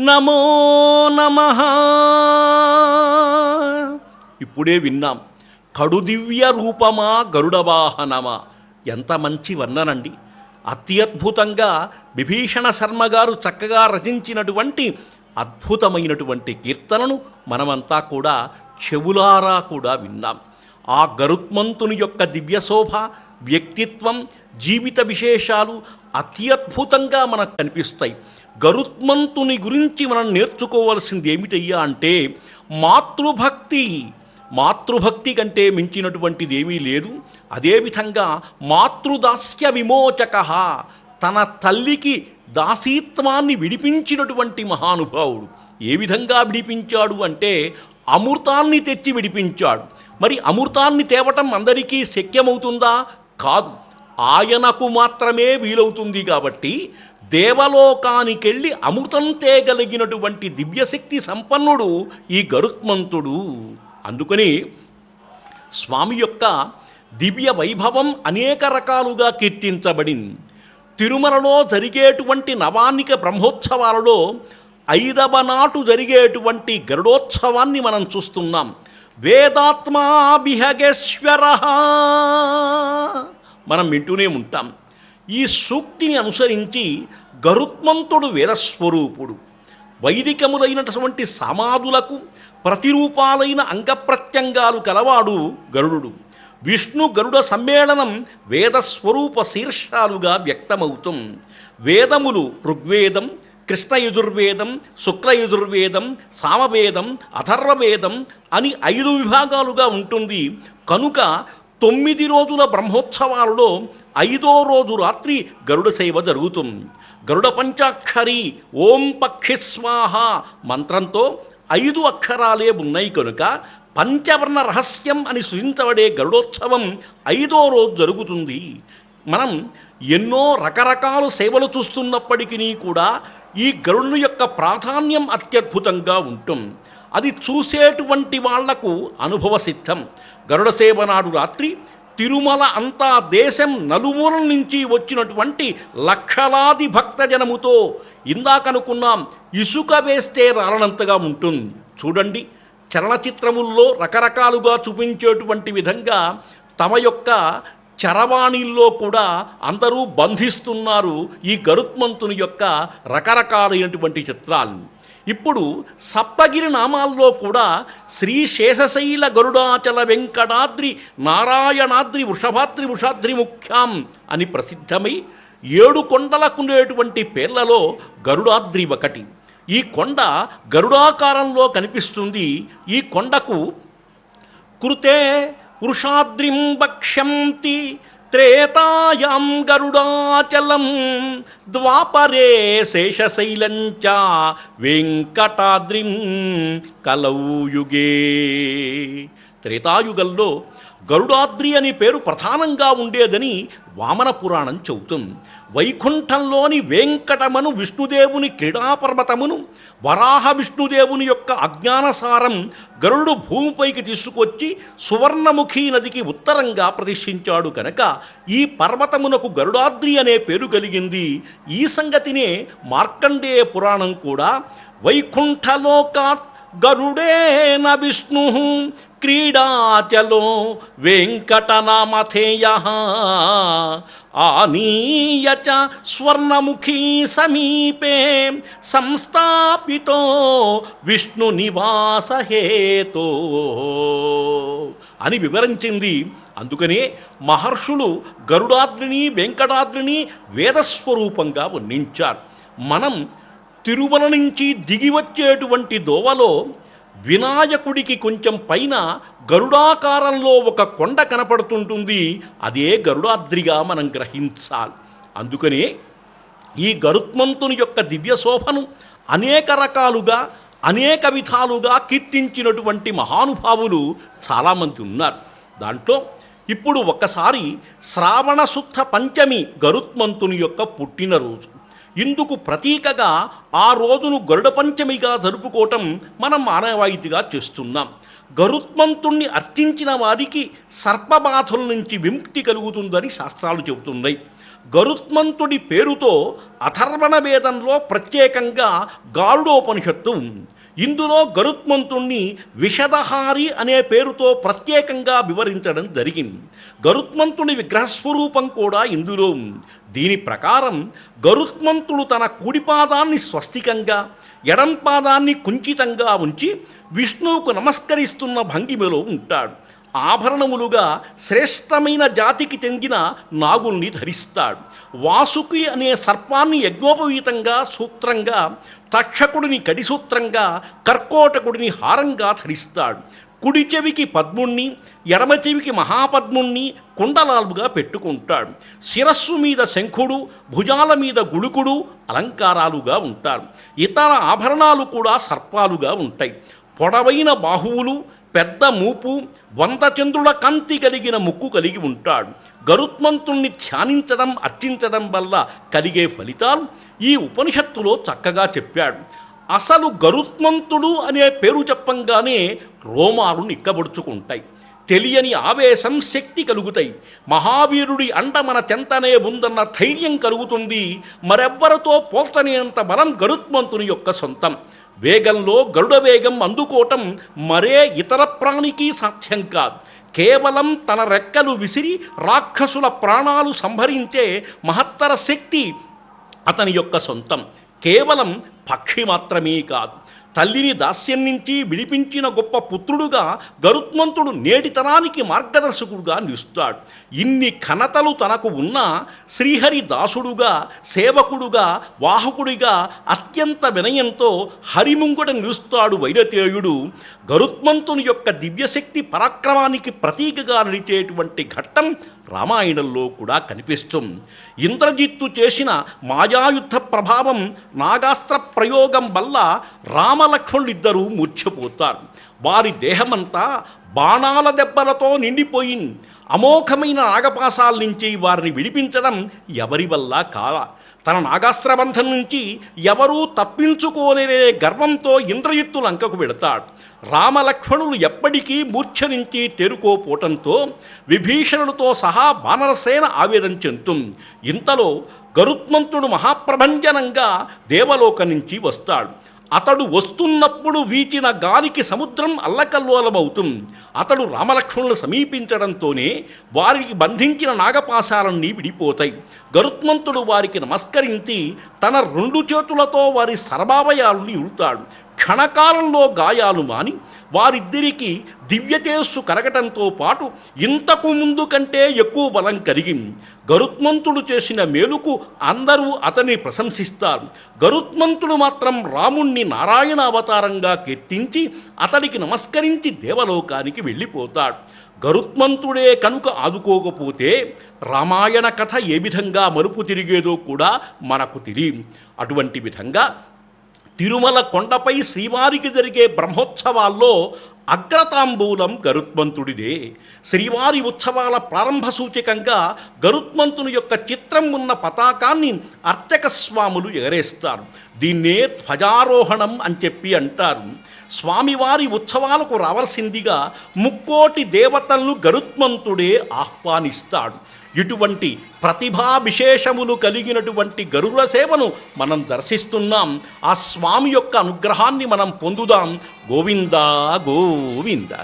నమో నమ. ఇప్పుడే విన్నాం. కడు దివ్య రూపమా గరుడవాహనమా ఎంత మంచి వర్ణనండి. అత్యద్భుతంగా విభీషణ శర్మ గారు చక్కగా రచించినటువంటి అద్భుతమైనటువంటి కీర్తనను మనమంతా కూడా చెవులారా కూడా విన్నాం. ఆ గరుత్మంతుని యొక్క దివ్యశోభ వ్యక్తిత్వం జీవిత విశేషాలు అత్యద్భుతంగా మనకు కనిపిస్తాయి. గరుత్మంతుని గురించి మనం నేర్చుకోవాల్సింది ఏమిటయ్యా అంటే మాతృభక్తి. మాతృభక్తి కంటే మించినటువంటిది ఏమీ లేదు అదేవిధంగా మాతృదాస్య విమోచక. తన తల్లికి దాసీత్వాన్ని విడిపించినటువంటి మహానుభావుడు. ఏ విధంగా విడిపించాడు అంటే అమృతాన్ని తెచ్చి విడిపించాడు. మరి అమృతాన్ని తేవటం అందరికీ శక్యమవుతుందా? కాదు. ఆయనకు మాత్రమే వీలవుతుంది కాబట్టి దేవలోకానికెళ్ళి అమృతం తేగలిగినటువంటి దివ్యశక్తి సంపన్నుడు ఈ గరుత్మంతుడు. అందుకని స్వామి యొక్క దివ్య వైభవం అనేక రకాలుగా కీర్తించబడింది. తిరుమలలో జరిగేటువంటి నవాన్నిక బ్రహ్మోత్సవాలలో ఐదవ నాటు జరిగేటువంటి గరుడోత్సవాన్ని మనం చూస్తున్నాం. వేదాత్మాభిహగేశ్వర మనం వింటూనే ఉంటాం. ఈ సూక్తిని అనుసరించి గరుత్మంతుడు వీరస్వరూపుడు. వైదికములైనటువంటి సమాధులకు ప్రతిరూపాలైన అంగప్రత్యంగాలు కలవాడు గరుడు. విష్ణు గరుడ సమ్మేళనం వేదస్వరూప శీర్షాలుగా వ్యక్తమవుతాం. వేదములు ఋగ్వేదం కృష్ణ శుక్లయజుర్వేదం సామవేదం అథర్వవేదం అని ఐదు విభాగాలుగా ఉంటుంది. కనుక తొమ్మిది రోజుల బ్రహ్మోత్సవాలలో ఐదో రోజు రాత్రి గరుడ సేవ జరుగుతుంది. గరుడ పంచాక్షరి ఓం పక్షిస్వాహ మంత్రంతో ఐదు అక్షరాలే ఉన్నాయి కనుక పంచవర్ణ రహస్యం అని సూచించబడే గరుడోత్సవం ఐదో రోజు జరుగుతుంది. మనం ఎన్నో రకరకాల సేవలు చూస్తున్నప్పటికీ కూడా ఈ గరుడు యొక్క ప్రాధాన్యం అత్యద్భుతంగా ఉంటుంది. అది చూసేటువంటి వాళ్ళకు అనుభవ సిద్ధం. గరుడ సేవ నాడు రాత్రి తిరుమల అంతా దేశం నలుమూలం నుంచి వచ్చినటువంటి లక్షలాది భక్తజనముతో ఇందాకనుకున్నాం ఇసుక వేస్తే రాలనంతగా ఉంటుంది. చూడండి చలనచిత్రముల్లో రకరకాలుగా చూపించేటువంటి విధంగా తమ యొక్క చరవాణిల్లో కూడా అందరూ బంధిస్తున్నారు ఈ గరుత్మంతుని యొక్క రకరకాలైనటువంటి చిత్రాలు. ఇప్పుడు సప్తగిరి నామాల్లో కూడా శ్రీ శేషశైల గరుడాచల వెంకటాద్రి నారాయణాద్రి వృషభాద్రి వృషాద్రి ముఖ్యాం అని ప్రసిద్ధమై ఏడు కొండలకుండేటువంటి పేర్లలో గరుడాద్రి ఒకటి. ఈ కొండ గరుడాకారంలో కనిపిస్తుంది. ఈ కొండకు కృతే వృషాద్రిం భక్ష్యంతి త్రేతాయాం గరుడాచలం ద్వాపరే శేషశైలంచ వెంకటాద్రిం కలౌ యుగే త్రేతాయుగంలో గరుడాద్రి అనే పేరు ప్రధానంగా ఉండేదని వామన పురాణం చెబుతుంది. వైకుంఠంలోని వెంకటమను విష్ణుదేవుని క్రీడాపర్వతమును వరాహ విష్ణుదేవుని యొక్క అజ్ఞానసారం గరుడు భూమిపైకి తీసుకొచ్చి సువర్ణముఖి నదికి ఉత్తరంగా ప్రతిష్ఠించాడు కనుక ఈ పర్వతమునకు గరుడాద్రి అనే పేరు కలిగింది. ఈ సంగతినే మార్కండేయ పురాణం కూడా వైకుంఠలోకాత్ గరుడేన విష్ణు క్రీడాచలో వెంకటనామథేయ ఆనీయ స్వర్ణముఖీ సమీపే సంస్థాపితో విష్ణు నివాసహేతో అని వివరించింది. అందుకనే మహర్షులు గరుడాద్రిని వెంకటాద్రిని వేదస్వరూపంగా వర్ణించారు. మనం తిరుమల నుంచి దిగి వచ్చేటువంటి దోవలో వినాయకుడికి కొంచెం పైన గరుడాకారంలో ఒక కొండ కనపడుతుంటుంది. అదే గరుడాద్రిగా మనం గ్రహించాలి. అందుకనే ఈ గరుత్మంతుని యొక్క దివ్య శోభను అనేక రకాలుగా అనేక విధాలుగా కీర్తించినటువంటి మహానుభావులు చాలామంది ఉన్నారు. దాంట్లో ఇప్పుడు ఒక్కసారి శ్రావణ శుద్ధ పంచమి గరుత్మంతుని యొక్క పుట్టినరోజు. ఇందుకు ప్రతీకగా ఆ రోజును గరుడ పంచమిగా జరుపుకోవటం మనం మానవాయితీగా చేస్తున్నాం. గరుత్మంతుణ్ణి అర్చించిన వారికి సర్పబాధల నుంచి విముక్తి కలుగుతుందని శాస్త్రాలు చెబుతున్నాయి. గరుత్మంతుడి పేరుతో అథర్వణ వేదంలో ప్రత్యేకంగా గారుడోపనిషత్తు ఉంది. ఇందులో గరుత్మంతుణ్ణి విషదహారి అనే పేరుతో ప్రత్యేకంగా వివరించడం జరిగింది. గరుత్మంతుని విగ్రహస్వరూపం కూడా ఇందులో ఉంది. దీని ప్రకారం గరుత్మంతుడు తన కుడిపాదాన్ని స్వస్తికంగా ఎడం పాదాన్ని కుంచితంగా ఉంచి విష్ణువుకు నమస్కరిస్తున్న భంగిమలో ఉంటాడు. ఆభరణములుగా శ్రేష్టమైన జాతికి చెందిన నాగుల్ని ధరిస్తాడు. వాసుకి అనే సర్పాన్ని యజ్ఞోపవీతంగా సూత్రంగా తక్షకుడిని కడిసూత్రంగా కర్కోటకుడిని హారంగా ధరిస్తాడు. కుడి చెవికి పద్ముణ్ణి ఎడమ చెవికి మహాపద్ముణ్ణి కుండలాలుగా పెట్టుకుంటాడు. శిరస్సు మీద శంఖుడు భుజాల మీద గుడుకుడు అలంకారాలుగా ఉంటారు. ఇతర ఆభరణాలు కూడా సర్పాలుగా ఉంటాయి. పొడవైన బాహువులు పెద్ద మూపు వంద చంద్రుల కాంతి కలిగిన ముక్కు కలిగి ఉంటాడు. గరుత్మంతుణ్ణి ధ్యానించడం అర్చించడం వల్ల కలిగే ఫలితాలు ఈ ఉపనిషత్తులో చక్కగా చెప్పాడు. అసలు గరుత్మంతుడు అనే పేరు చెప్పంగానే రోమాలు నిక్కబడుచుకుంటాయి. తెలియని ఆవేశం శక్తి కలుగుతాయి. మహావీరుడి అండ మన చెంతనే ఉందన్న ధైర్యం కలుగుతుంది. మరెవ్వరితో పోల్చనేంత బలం గరుత్మంతుని యొక్క సొంతం. వేగంలో గరుడ వేగం అందుకోవటం మరే ఇతర ప్రాణికి సాధ్యం కాదు. కేవలం తన రెక్కలు విసిరి రాక్షసుల ప్రాణాలు సంహరించే మహత్తర శక్తి అతని యొక్క సొంతం. కేవలం పక్షి మాత్రమే కాదు. తల్లిని దాస్యం నుంచి విడిపించిన గొప్ప పుత్రుడుగా గరుత్మంతుడు నేటి తరానికి మార్గదర్శకుడుగా నిలుస్తాడు. ఇన్ని ఘనతలు తనకు ఉన్న శ్రీహరి దాసుడుగా సేవకుడుగా వాహకుడిగా అత్యంత వినయంతో హరిముంగుడ నిలుస్తాడు వైరతేయుడు. గరుత్మంతుని యొక్క దివ్యశక్తి పరాక్రమానికి ప్రతీకగా నిలిచేటువంటి ఘట్టం రామాయణంలో కూడా కనిపిస్తుంది. ఇంద్రజిత్తు చేసిన మాయాయుద్ధ ప్రభావం నాగాస్త్ర ప్రయోగం వల్ల రామలక్ష్మణులిద్దరూ మూర్ఛపోతారు. వారి దేహమంతా బాణాల దెబ్బలతో నిండిపోయింది అమోఘమైన నాగపాసాల నుంచి వారిని విడిపించడం ఎవరి వల్ల కాల? తన నాగాస్త్రబంధం నుంచి ఎవరూ తప్పించుకోలేనే గర్వంతో ఇంద్రజిత్తు లంకకు వెళతాడు. రామలక్ష్మణులు ఎప్పటికీ మూర్ఛ నుంచి తేరుకోపోవటంతో విభీషణులతో సహా వానరసేన ఆవేదన చెందుతుంది. ఇంతలో గరుత్మంతుడు మహాప్రభంజనంగా దేవలోక నుంచి వస్తాడు. అతడు వస్తున్నప్పుడు వీచిన గాలికి సముద్రం అల్లకల్లోలమవుతుంది. అతడు రామలక్ష్మణులు సమీపించడంతోనే వారికి బంధించిన నాగపాశాలన్నీ విడిపోతాయి. గరుత్మంతుడు వారికి నమస్కరించి తన రెండు చేతులతో వారి సర్వావయాలను ఇరుతాడు క్షణకాలంలో గాయాలు మాని వారిద్దరికీ దివ్యతేస్సు కరగటంతో పాటు ఇంతకు ముందు కంటే ఎక్కువ బలం కలిగి గరుత్మంతుడు చేసిన మేలుకు అందరూ అతన్ని ప్రశంసిస్తారు. గరుత్మంతుడు మాత్రం రాముణ్ణి నారాయణ అవతారంగా కీర్తించి అతడికి నమస్కరించి దేవలోకానికి వెళ్ళిపోతాడు. గరుత్మంతుడే కనుక ఆదుకోకపోతే రామాయణ కథ ఏ విధంగా మరుపు తిరిగేదో కూడా మనకు తెలియదు. అటువంటి విధంగా తిరుమల కొండపై శ్రీవారికి జరిగే బ్రహ్మోత్సవాల్లో అగ్రతాంబూలం గరుత్మంతుడిదే. శ్రీవారి ఉత్సవాల ప్రారంభ సూచకంగా గరుత్మంతుని యొక్క చిత్రం ఉన్న పతాకాన్ని అర్చక స్వాములు ఎగరేస్తారు. దీన్నే ధ్వజారోహణం అని చెప్పి అంటారు. స్వామివారి ఉత్సవాలకు రావాల్సిందిగా ముక్కోటి దేవతలను గరుత్మంతుడే ఆహ్వానిస్తాడు. ఇటువంటి ప్రతిభా విశేషములు కలిగినటువంటి గరుడ సేవను మనం దర్శిస్తున్నాం. ఆ స్వామి యొక్క అనుగ్రహాన్ని మనం పొందుదాం. గోవిందా గోవింద.